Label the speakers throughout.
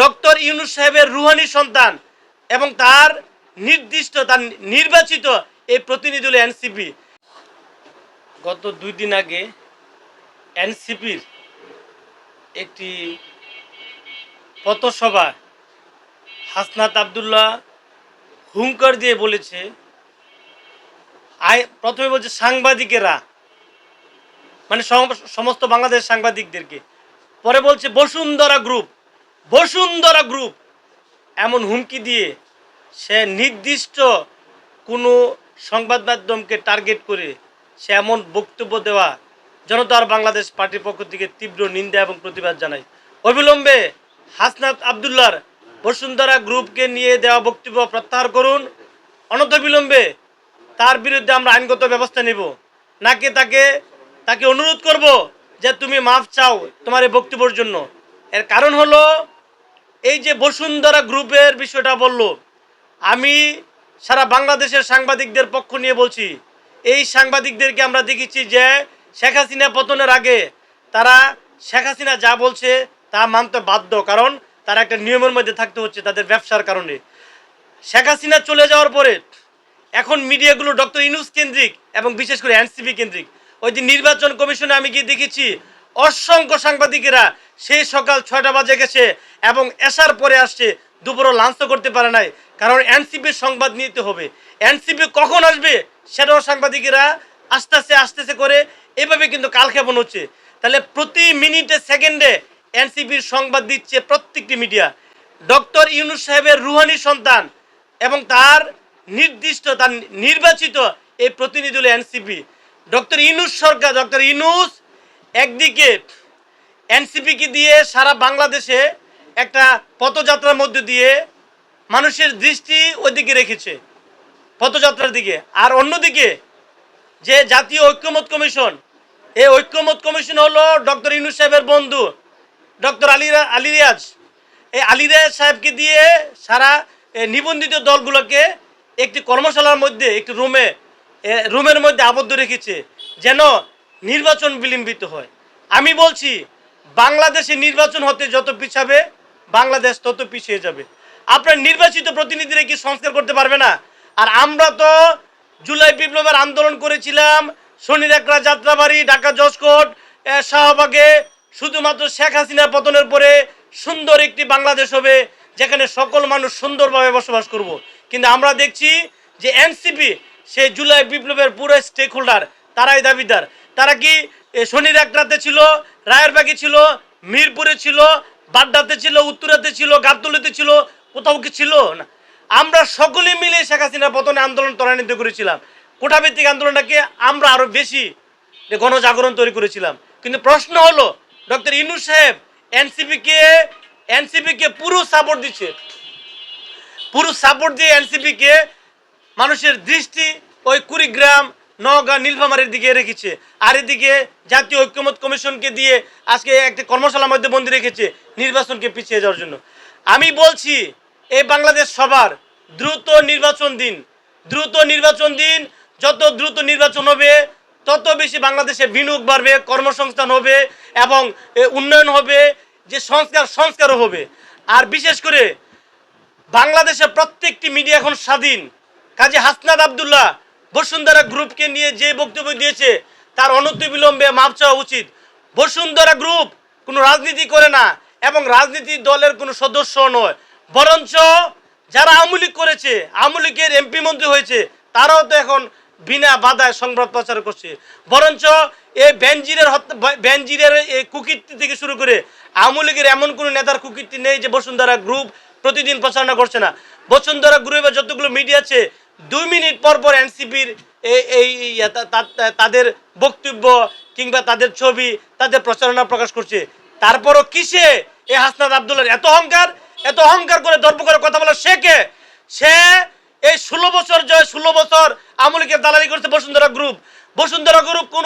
Speaker 1: Doctor Yunus সাহেবের Rouhani সন্তান এবং তার নির্দিষ্ট, তার নির্বাচিত এই প্রতিনিধি হলো এনসিপি। গত দুই দিন আগে এনসিপির একটি পথসভা হাসনাত আবদুল্লাহ হুঙ্কার দিয়ে বলেছে আয় প্রথমে বলছে সাংবাদিকেরা মানে সমস্ত বাংলাদেশ সাংবাদিকদেরকে, পরে বলছে বসুন্ধরা গ্রুপ বসুন্ধরা গ্রুপ এমন হুমকি দিয়ে সে নির্দিষ্ট কোনো সংবাদ মাধ্যমকে টার্গেট করে সে এমন বক্তব্য দেওয়া জনতার বাংলাদেশ পার্টির পক্ষ থেকে তীব্র নিন্দা এবং প্রতিবাদ জানায়। অবিলম্বে হাসনাত আবদুল্লার বসুন্ধরা গ্রুপকে নিয়ে দেওয়া বক্তব্য প্রত্যাহার করুন। অনতবিলম্বে তার বিরুদ্ধে আমরা আইনগত ব্যবস্থা নেব। নাকি তাকে তাকে অনুরোধ করব যে তুমি মাফ চাও তোমার এই বক্তব্যের জন্য। এর কারণ হলো এই যে বসুন্ধরা গ্রুপের বিষয়টা বলল, আমি সারা বাংলাদেশের সাংবাদিকদের পক্ষ নিয়ে বলছি, এই সাংবাদিকদেরকে আমরা দেখেছি যে শেখ হাসিনা পতনের আগে তারা শেখ হাসিনা যা বলছে তা মানতে বাধ্য, কারণ তারা একটা নিয়মের মধ্যে থাকতে হচ্ছে তাদের ব্যবসার কারণে। শেখ হাসিনা চলে যাওয়ার পরে এখন মিডিয়াগুলো ডক্টর ইনুস কেন্দ্রিক এবং বিশেষ করে এনসিপি কেন্দ্রিক, ওই যে নির্বাচন কমিশনে আমি গিয়ে দেখেছি অসংখ্য সাংবাদিকেরা সেই সকাল ছয়টা বাজে গেছে এবং এসার পরে আসছে, দুপুরও লাঞ্চ করতে পারে নাই। কারণ এনসিপির সংবাদ নিতে হবে। এনসিপি কখন আসবে সেটাও সাংবাদিকেরা আস্তে আস্তে আস্তে আস্তে করে এভাবে কিন্তু কালক্ষেপণ হচ্ছে। তাহলে প্রতি মিনিটে, সেকেন্ডে এনসিপির সংবাদ দিচ্ছে প্রত্যেকটি মিডিয়া। ডক্টর ইউনুস সাহেবের রুহানি সন্তান এবং তার নির্দিষ্ট, তার নির্বাচিত এই প্রতিনিধি হলো এনসিপি। ডক্টর ইনুস সরকার, ডক্টর ইনুস একদিকে এনসিপিকে দিয়ে সারা বাংলাদেশে একটা পথযাত্রার মধ্যে দিয়ে মানুষের দৃষ্টি ওইদিকে রেখেছে, পথযাত্রার দিকে। আর অন্যদিকে যে জাতীয় ঐক্যমত কমিশন, এই ঐক্যমত কমিশন হলো ডক্টর ইনুস সাহেবের বন্ধু, ডক্টর আলিরা আলিরিয়াজ এই আলিরাজ সাহেবকে দিয়ে সারা নিবন্ধিত দলগুলোকে একটি কর্মশালার মধ্যে, একটি রুমে রুমের মধ্যে আবদ্ধ রেখেছে, যেন নির্বাচন বিলম্বিত হয়। আমি বলছি, বাংলাদেশে নির্বাচন হতে যত পিছাবে, বাংলাদেশ তত পিছিয়ে যাবে। আপনার নির্বাচিত প্রতিনিধিরা কি সংস্কার করতে পারবে না? আর আমরা তো জুলাই বিপ্লবের আন্দোলন করেছিলাম শনি একরা যাত্রাবাড়ি, ঢাকা জজকোট শাহবাগে, শুধুমাত্র শেখ হাসিনা পতনের পরে সুন্দর একটি বাংলাদেশ হবে, যেখানে সকল মানুষ সুন্দরভাবে বসবাস করব। কিন্তু আমরা দেখছি যে এনসিপি সেই জুলাই বিপ্লবের পুরো স্টেক হোল্ডার তারাই দাবিদার। তারা কি শনির একরাতে ছিল রায়েরবাগে ছিল, মিরপুরে ছিল বাড্ডাতে ছিল, উত্তরাতে ছিল, গাবতলিতে ছিল, কোথাও কি ছিল না? আমরা সকলে মিলে শেখ হাসিনার পতনে আন্দোলন ত্বরান্বিত করেছিলাম। কোটাভিত্তিক আন্দোলনটাকে আমরা আরও বেশি গণজাগরণ তৈরি করেছিলাম। কিন্তু প্রশ্ন হলো, ডক্টর ইনু সাহেব, এনসিপিকে এনসিপিকে পুরো সাপোর্ট দিচ্ছে। পুরো সাপোর্ট দিয়ে এনসিপিকে মানুষের দৃষ্টি ওই কুড়িগ্রাম নওগাঁ নীলফামারের দিকে রেখেছে। আর এদিকে জাতীয় ঐক্যমত কমিশনকে দিয়ে আজকে একটি কর্মশালার মধ্যে বন্দি রেখেছে নির্বাচনকে পিছিয়ে যাওয়ার জন্য। আমি বলছি এই বাংলাদেশ সবার দ্রুত নির্বাচন দিন। দ্রুত নির্বাচন দিন, যত দ্রুত নির্বাচন হবে, তত বেশি বাংলাদেশে বিনিয়োগ বাড়বে, কর্মসংস্থান হবে এবং উন্নয়ন হবে, যে সংস্কার, সংস্কারও হবে। আর বিশেষ করে বাংলাদেশের প্রত্যেকটি মিডিয়া এখন স্বাধীন। কাজী হাসনাদ আবদুল্লাহ বসুন্ধরা গ্রুপকে নিয়ে যে বক্তব্য দিয়েছে, তার অনতিবিলম্বে মাপ চাওয়া উচিত। বসুন্ধরা গ্রুপ কোনো রাজনীতি করে না এবং রাজনীতি দলের কোনো সদস্য নয়। বরঞ্চ যারা আমুলিক করেছে আমুলিকের এমপি মন্ত্রী হয়েছে, তারাও তো এখন বিনা বাধায় সংবাদ প্রচার করছে। বরঞ্চ এই বেনজিরের হত্যা বেনজিরের এই কুকীর্তি থেকে শুরু করে আওয়ামী লীগের এমন কোনো নেতার কুকীর্তি নেই যে বসুন্ধরা গ্রুপ প্রতিদিন প্রচারণা করছে না। বসুন্ধরা গ্রুপে যতগুলো মিডিয়া আছে দুই মিনিট পর পর এনসিপির এই তাদের বক্তব্য কিংবা তাদের ছবি, তাদের প্রচারণা প্রকাশ করছে। তারপরও কিসে এ হাসনাদ আবদুল্লার এত অহংকার? এত অহংকার করে দর্প করে কথা বলা সে কে? সে এই ষোলো বছর জয় ষোলো বছর আমলিকে দালালি করছে বসুন্ধরা গ্রুপ বসুন্ধরা গ্রুপ কোন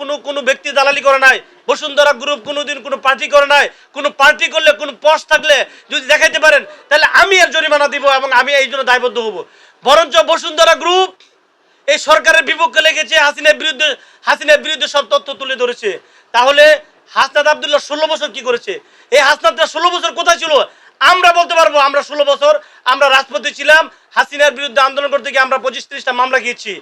Speaker 1: কোনো কোনো ব্যক্তি দালালি করে নাই। বসুন্ধরা গ্রুপ কোনোদিন কোনো পার্টি করে নাই। কোনো পার্টি করলে, কোনো পোস্ট থাকলে যদি দেখাইতে পারেন, তাহলে আমি এর জরিমানা দিব এবং আমি এই জন্য দায়বদ্ধ হব। বরঞ্চ বসুন্ধরা গ্রুপ এই সরকারের বিপক্ষে লেগেছে, হাসিনার বিরুদ্ধে হাসিনার বিরুদ্ধে সব তথ্য তুলে ধরেছে। তাহলে হাসনাত আবদুল্লাহ ষোলো বছর কি করেছে? এই হাসনাতটা ষোলো বছর কোথায় ছিল? আমরা বলতে পারব, আমরা ষোলো বছর, আমরা রাজপথে ছিলাম, হাসিনার বিরুদ্ধে আন্দোলন করতে গিয়ে আমরা পঁচিশ ত্রিশটা মামলা খেয়েছি।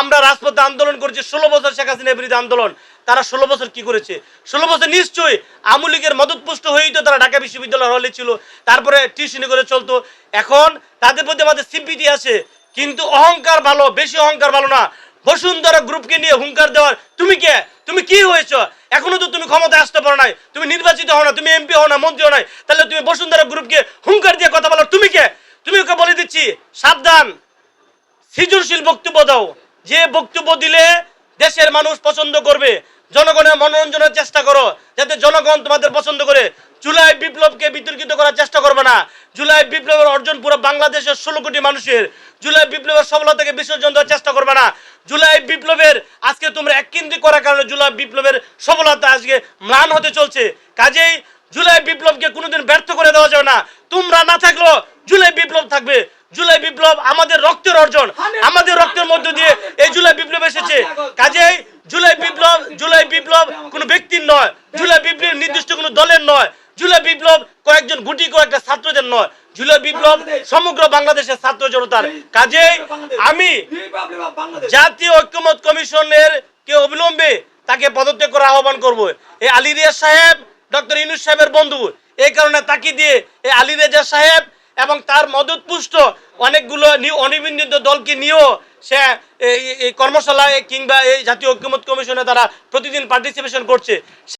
Speaker 1: আমরা রাজপথে আন্দোলন করেছি, ষোলো বছর শেখ হাসিনার বিরুদ্ধে আন্দোলন। তারা ষোলো বছর কি করেছে? ষোলো বছর নিশ্চয়ই আওয়ামী লীগের মদতপুষ্ট হয়েই তো তারা ঢাকা বিশ্ববিদ্যালয় হলে ছিল, তারপরে টিউশনি করে চলতো। এখন তাদের প্রতি আমাদের সিম্পিটি আছে, কিন্তু অহংকার ভালো, বেশি অহংকার ভালো না। বসুন্ধরা গ্রুপকে নিয়ে হুঙ্কার দেওয়ার, তুমি কে? তুমি কি হয়েছো? এখনও তো তুমি ক্ষমতায় আসতে পারো নাই। তুমি নির্বাচিত হও না, তুমি এমপি হও না, মন্ত্রী হও নাই। তাহলে তুমি বসুন্ধরা গ্রুপকে হুঙ্কার দিয়ে কথা বলো। তুমি কে? তুমি ওকে বলে দিচ্ছি, সাবধান। সৃজনশীল বক্তব্য দাও। যে বক্তব্য দিলে দেশের মানুষ পছন্দ করবে। জনগণের মনোরঞ্জনের চেষ্টা করো, যাতে জনগণ তোমাদের পছন্দ করে। জুলাই বিপ্লবকে বিতর্কিত করার চেষ্টা করবে না। জুলাই বিপ্লবের অর্জন পুরো বাংলাদেশের ষোলো কোটি মানুষের। জুলাই বিপ্লবের সফলতাকে বিসর্জন দেওয়ার চেষ্টা করবে না। জুলাই বিপ্লবের আজকে তোমরা এক কেন্দ্রিক করার কারণে জুলাই বিপ্লবের সফলতা আজকে ম্লান হতে চলছে। কাজেই জুলাই বিপ্লবকে কোনোদিন ব্যর্থ করে দেওয়া যাবে না। তোমরা না থাকলেও জুলাই বিপ্লব থাকবে। জুলাই বিপ্লব আমাদের রক্তের অর্জন। আমাদের রক্তের মধ্য দিয়ে এই জুলাই বিপ্লব এসেছে। কাজেই জুলাই বিপ্লব জুলাই বিপ্লব কোনো ব্যক্তির নয়। জুলাই বিপ্লব নির্দিষ্ট কোনো দলের নয়। জুলাই বিপ্লব কয়েকজন গুটি কয়েকটা ছাত্রদের নয়। জুলাই বিপ্লব সমগ্র বাংলাদেশের ছাত্র জনতার কাজেই আমি জাতীয় ঐক্যমত কমিশনের কে অবিলম্বে তাকে পদত্যাগ করার আহ্বান করব। এই আলী রিয়াজ সাহেব, ডক্টর ইনুস সাহেবের বন্ধু, এই কারণে তাকে দিয়ে এই আলী রেজা সাহেব এবং তার মদতপুষ্ট অনেকগুলো অনিবন্ধিত দলকে নিয়েও সে এই কর্মশালায় কিংবা এই জাতীয় ঐক্যমত কমিশনে তারা প্রতিদিন পার্টিসিপেশন করছে।